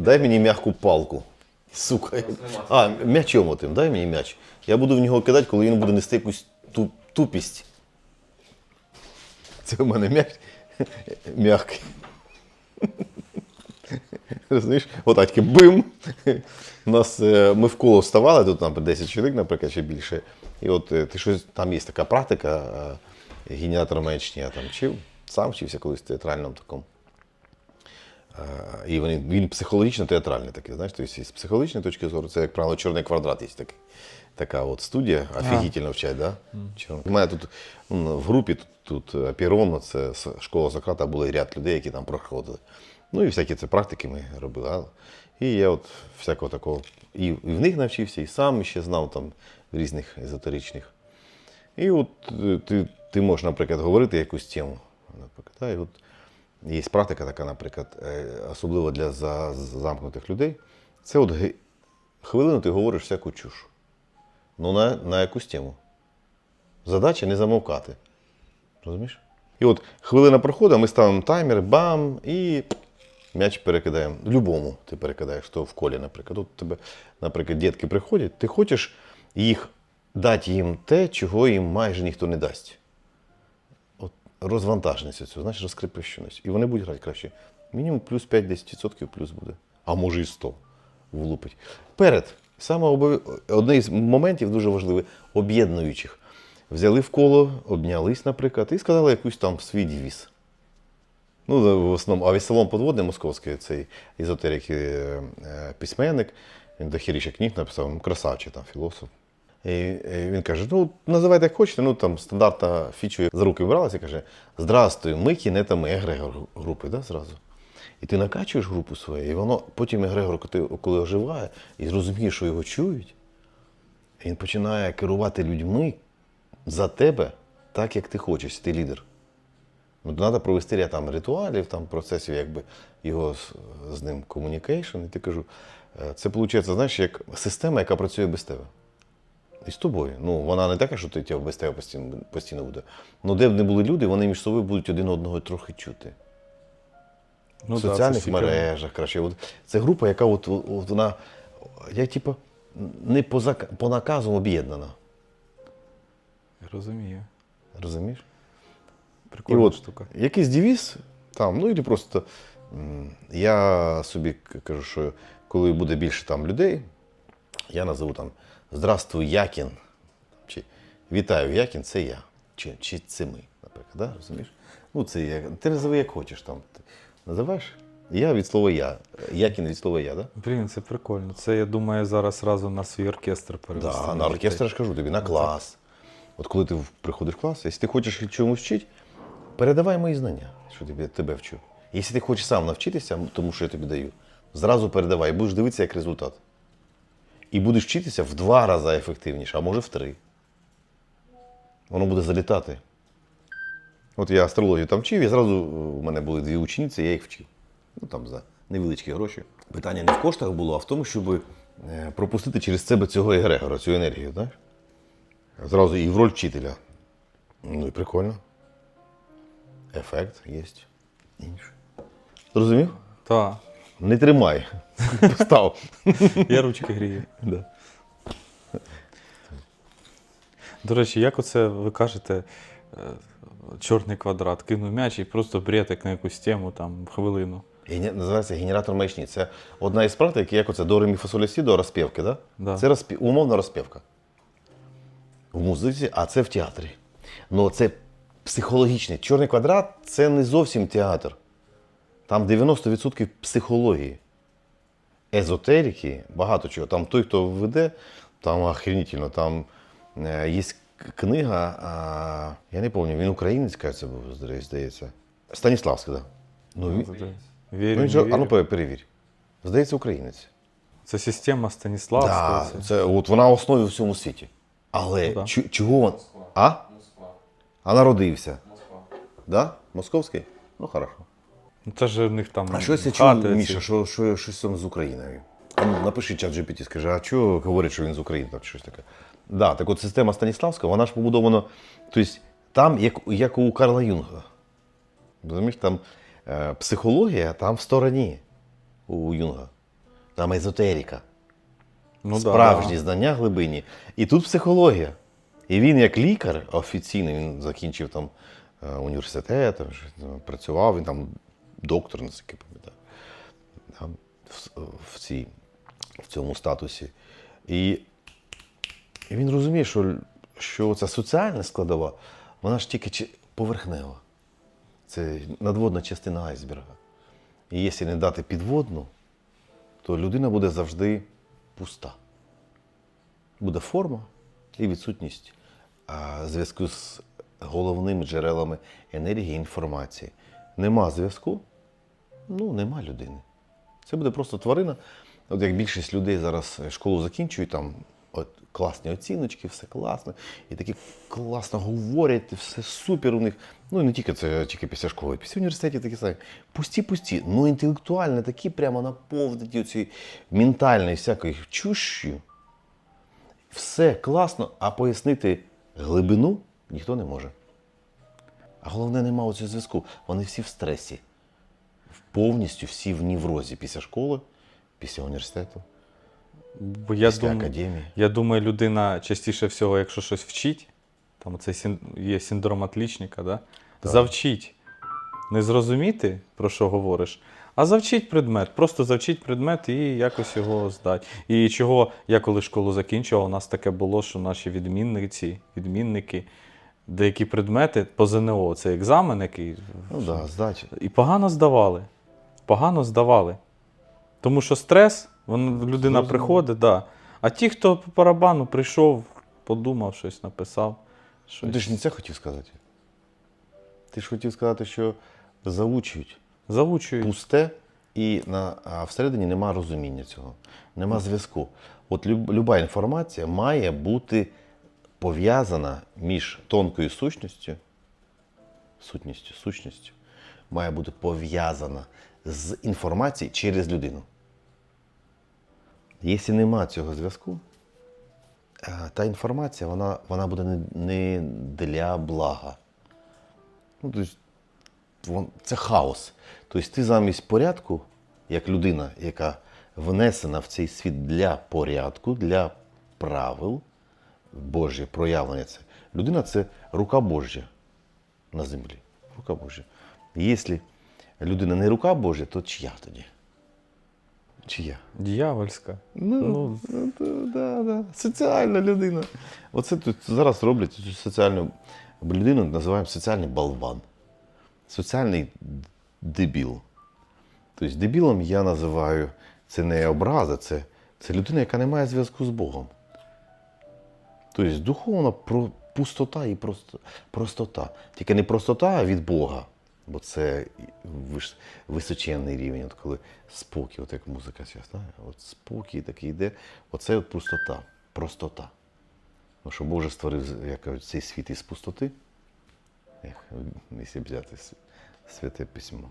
дай мені м'яку палку. Сука. А, м'ячом отим, дай мені м'яч. Я буду в нього кидати, коли він буде нести якусь ту- тупість. Це у мене м'яч м'який. Розумієш? Отак бим. У нас, е, ми в коло вставали, тут нам 10 чоловік, наприклад, чи більше. І от е, ти щось, там є така практика, е, генератор маячні там вчив, сам вчився колись в театральному такому. Е, І вони, він психологічно театральний такий, знаєш, тобто з психологічної точки зору, це, як правило, чорний квадрат є такий. Така от студія, офігітельно вчать, да? Чорний. У мене тут в групі тут, тут Апірон, це школа Сократа, були ряд людей, які там проходили. Ну і всякі це практики ми робили. І я от всякого такого і, і в них навчився, і сам ще знав там різних езотеричних. І от е, ти, ти можеш, наприклад, говорити якусь тему. Наприклад, і от є практика така, наприклад, е, особливо для замкнутих людей. Це от хвилину ти говориш всяку чуш. Ну, на, на якусь тему. Задача не замовкати. Розумієш? І от хвилина проходить, ми ставимо таймер, бам, і м'яч перекидаємо. Любому ти перекидаєш, то в колі, наприклад. Тут тебе, наприклад, дітки приходять, ти хочеш їх дати їм те, чого їм майже ніхто не дасть. Розвантаженість цю, знаєш, розкрепощеність. І вони будуть грати краще. Мінімум плюс 5-10% плюс буде. А може і 100 влупить. Перед. Саме обов... одне із моментів дуже важливий, об'єднуючих. Взяли в коло, обнялись, наприклад, і сказали якусь там свій девіз. Ну, в основному, а Весолом Подводний московський, цей езотерик, е, е, письменник, він дохіріше книг написав, ну, красавчий там філософ. І, він каже: ну, називайте як хочете, ну там стандартна фічу за руки бралася і каже: Здрастуй, ми кінетами егрегор групи, да, зразу. І ти накачуєш групу свою, і воно потім егрегор, коли- оживає, і зрозуміє, що його чують, він починає керувати людьми за тебе так, як ти хочеш, ти лідер. Ну, треба провести ряд там ритуалів, там процесів, якби його з, з ним комунікейшн. І ти кажу, е, це виходить, знаєш, як система, яка працює без тебе. І з тобою. Ну, вона не така, що ти тебе без тебе постійно, постійно буде. Ну, де б не були люди, вони між собою будуть один одного трохи чути. Ну, в соціальних цікаво. мережах, краще. От, це група, яка от, от вона, як типу, не по, зак- по наказу об'єднана. Розумію. Розумієш? Прикольна І от штука. якийсь девіз там, ну і просто я собі кажу, що коли буде більше там людей, я назову там Здравствуй, Якін. Чи Вітаю, Якін, це я. Чи, чи це ми, наприклад, да? розумієш? Ну, це я. Ти називи як хочеш там. Ти називаєш? Я від слова я. Якін від слова я? Да? Блін, це прикольно. Це, я думаю, зараз зразу на свій оркестр перевести. Да, на оркестр я ж кажу тобі, на клас. От коли ти приходиш в клас, якщо ти хочеш чомусь вчити, передавай мої знання, що тобі, тебе вчу. Якщо ти хочеш сам навчитися, тому що я тобі даю, зразу передавай, будеш дивитися як результат. І будеш вчитися в два рази ефективніше, а може в три. Воно буде залітати. От я астрологію там вчив, і зразу е, у мене були дві учениці, я їх вчив. Ну там за невеличкі гроші. Питання не в коштах було, а в тому, щоб е, пропустити через себе цього егрегора, цю енергію, знаєш? Зразу і в роль вчителя. Ну і прикольно. Ефект є. Інший. Зрозумів? Так. Не тримай. Постав. Я ручки грію. Да. До речі, як оце ви кажете, е, чорний квадрат, кинув м'яч і просто бретик на якусь тему там хвилину. Гене- Називається генератор маячні. Це одна із практик, як оце до ремі до розпівки, да? Да. Це розпі... умовна розпівка. В музиці, а це в театрі. Ну це психологічний. Чорний квадрат це не зовсім театр. Там 90% психології. Езотерики, багато чого. Там той, хто веде, там охренительно. Там е, є книга, а, я не пам'ятаю, він українець, кажеться, був, здається, здається. Станіславський, так. Да. Ну, він, Вірю, ну, же, а ну перевір. Здається, українець. Це система Станіславського. Да, це- це, от вона в основі в всьому світі. Але Ну, да. чу- чого він? А? А народився. Да? Московський? Ну, хорошо. Ну, Це ж у них там. А щось я хати чув, ці. Міша, що, що щось там з Україною. Ну, напиши чат GPT, скажи, а чого говорить, що він з України, чи щось таке. Да, так от система Станіславського, вона ж побудована, тобто там, як, як у Карла Юнга. Розумієш, там е, психологія там в стороні у Юнга. там езотерика. Ну, справжні да. знання глибині. І тут психологія. І він, як лікар офіційний, він закінчив там е, університет, працював, він там доктор, наскільки пам'ятаю, в, цій, в цьому статусі. І, і він розуміє, що, що ця соціальна складова, вона ж тільки поверхнева. Це надводна частина айсберга. І якщо не дати підводну, то людина буде завжди пуста. Буде форма і відсутність а, зв'язку з головними джерелами енергії і інформації. Нема зв'язку, ну нема людини. Це буде просто тварина. От як більшість людей зараз школу закінчують, там от, класні оціночки, все класно, і такі класно говорять, все супер у них. Ну і не тільки це тільки після школи, після університетів такі самі. Пусті, пусті, ну інтелектуально такі прямо наповнені цією ментальною всякою чущю. Все класно, а пояснити глибину ніхто не може. А головне, нема у цього зв'язку. Вони всі в стресі. Повністю всі в неврозі після школи, після університету, Бо я після думаю, академії. Я думаю, людина частіше всього, якщо щось вчить, там це син- є синдром отлічника, да? завчить. Не зрозуміти, про що говориш, а завчить предмет. Просто завчить предмет і якось його здати. І чого я коли школу закінчував, у нас таке було, що наші відмінниці, відмінники, деякі предмети по ЗНО, це екзамен, який Ну да, здача. і погано здавали. Погано здавали. Тому що стрес, вон, людина приходить, да. а ті, хто по барабану прийшов, подумав, щось написав. Ну, Щось. ти ж не це хотів сказати. Ти ж хотів сказати, що заучують Заучують. пусте, і на, а всередині нема розуміння цього, нема зв'язку. От люб, люба інформація має бути пов'язана між тонкою сущністю, сутністю, сущністю, має бути пов'язана з інформацією через людину. Якщо нема цього зв'язку, е, та інформація вона, вона буде не, для блага. Ну, тобто, це хаос. Тобто ти замість порядку, як людина, яка внесена в цей світ для порядку, для правил, Божє проявлення це. Людина це рука Божа на землі. Рука Божа. Якщо людина не рука Божа, то чия тоді? Чия? Дьявольська. Ну, ну, да, да. соціальна людина. Оце тут зараз роблять цю соціальну людину, називаємо соціальний болван. Соціальний дебіл. Тобто дебілом я називаю це не образа, це, це людина, яка не має зв'язку з Богом. Тобто духовна пустота і просто, простота. Тільки не простота а від Бога, бо це височенний рівень, от коли спокій, от як музика знає, от спокій такий йде, оце от пустота, простота. Ну, що Боже створив як цей світ із пустоти. Якщо взяти святе письмо.